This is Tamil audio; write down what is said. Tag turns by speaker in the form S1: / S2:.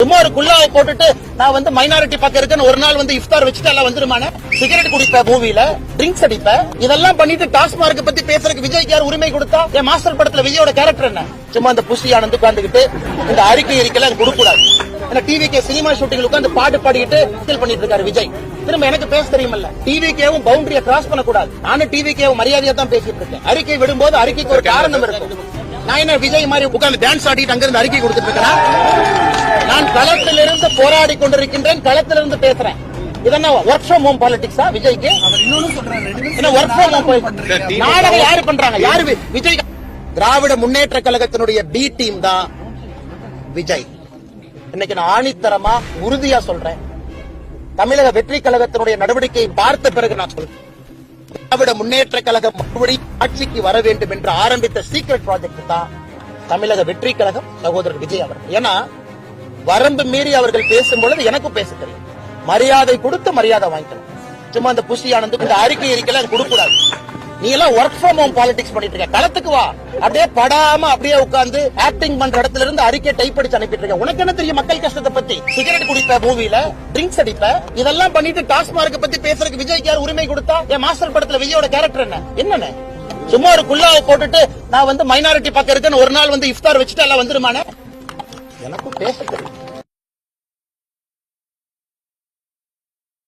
S1: சும்மா ஒரு குல்லாவை போட்டுட்டு நான் வந்து மைனாரிட்டி பக்கம் இருக்கேன்னு ஒரு நாள் வந்து இஃப்தார் வச்சுட்டு எல்லாம் வந்துருமானே? சிகரெட் குடிப்ப மூவில ட்ரிங்க்ஸ் அடிப்ப. இதெல்லாம் பண்ணிட்டு டாஸ்மார்க் பத்தி பேசுறதுக்கு விஜய்க்கு யார் உரிமை கொடுத்தா? என் மாஸ்டர் படத்துல விஜயோட கேரக்டர் என்ன? சும்மா அந்த புஷி ஆனந்து உட்காந்துக்கிட்டு இந்த அறிக்கை அறிக்கைலாம் கொடுக்கூடாது ஏன்னா டிவிக்கே சினிமா ஷூட்டிங் உட்காந்து பாட்டு பாடிக்கிட்டு ஃபீல் பண்ணிட்டு இருக்காரு விஜய். திரும்ப எனக்கு பேச தெரியுமல்ல. டிவிக்கேவும் பவுண்டரியை கிராஸ் பண்ணக்கூடாது. நானும் டிவிக்கேவும் மரியாதையா தான் பேசிட்டு இருக்கேன். அறிக்கை விடும்போது அறிக்கைக்கு ஒரு காரணம் இருக்கும். நான் என்ன விஜய் மாதிரி உட்காந்து டான்ஸ் ஆடிட்டு அங்கிருந்து அறிக்கை கொடுத்துட்டு இருக்கேன்? களத்திலிருந்து போராடி கொண்டிருக்கின்றேன் களத்திலிருந்து பேசுறேன். இதென்ன ஒர்க் ஃப்ரம் ஹோம் பாலிடிக்ஸா விஜய்க்கு? என்ன ஒர்க் ஃப்ரம் ஹோம் நாடகம் யாரு பண்றாங்க? யாரு வி- விஜய் திராவிட முன்னேற்ற கழகத்தினுடைய பி டீம் தான் விஜய். இன்னைக்கு நான் ஆணித்தரமா உறுதியா சொல்றேன். தமிழக வெற்றி கழகத்தினுடைய நடவடிக்கையை பார்த்த பிறகு நான் சொல்றேன். திராவிட முன்னேற்ற கழகம் மறுபடியும் ஆட்சிக்கு வர வேண்டும் என்று ஆரம்பித்த சீக்ரெட் ப்ராஜெக்ட் தான் தமிழக வெற்றி கழகம் சகோதரர் விஜய் அவர்கள். ஏன்னா வரம்பு மீறி அவர்கள் பேசும் பொழுது எனக்கும் பேச தெரியும் மரியாதை கொடுத்து மரியாதை வாங்கிக்கணும். சும்மா அந்த புஷி ஆனந்துக்கு இந்த அறிக்கை அறிக்கைலாம் கொடுக்க கூடாது நீ எல்லாம் ஒர்க் ஃப்ரம் ஹோம் பாலிடிக்ஸ் பண்ணிட்டு இருக்க. களத்துக்கு வா. அப்படியே படாம அப்படியே உட்காந்து ஆக்டிங் பண்ற இடத்துல இருந்து அறிக்கை டைப் அடிச்சு அனுப்பிட்டு இருக்க. உனக்கு என்ன தெரியும் மக்கள் கஷ்டத்தை பத்தி? சிகரெட் குடிப்ப மூவில ட்ரிங்க்ஸ் அடிப்ப? இதெல்லாம் பண்ணிட்டு டாஸ்மார்க் பத்தி பேசுறதுக்கு விஜய்க்கு யார் உரிமை கொடுத்தா? என் மாஸ்டர் படத்துல விஜயோட கேரக்டர் என்ன? என்னன்னு? சும்மா ஒரு குல்லாவை போட்டுட்டு நான் வந்து மைனாரிட்டி பக்கம் இருக்கேன்னு ஒரு நாள் வந்து இஃப்தார் வச்சுட்டு எல்லாம் வந்துருமானே? எனக்கும் பேச தெரியும்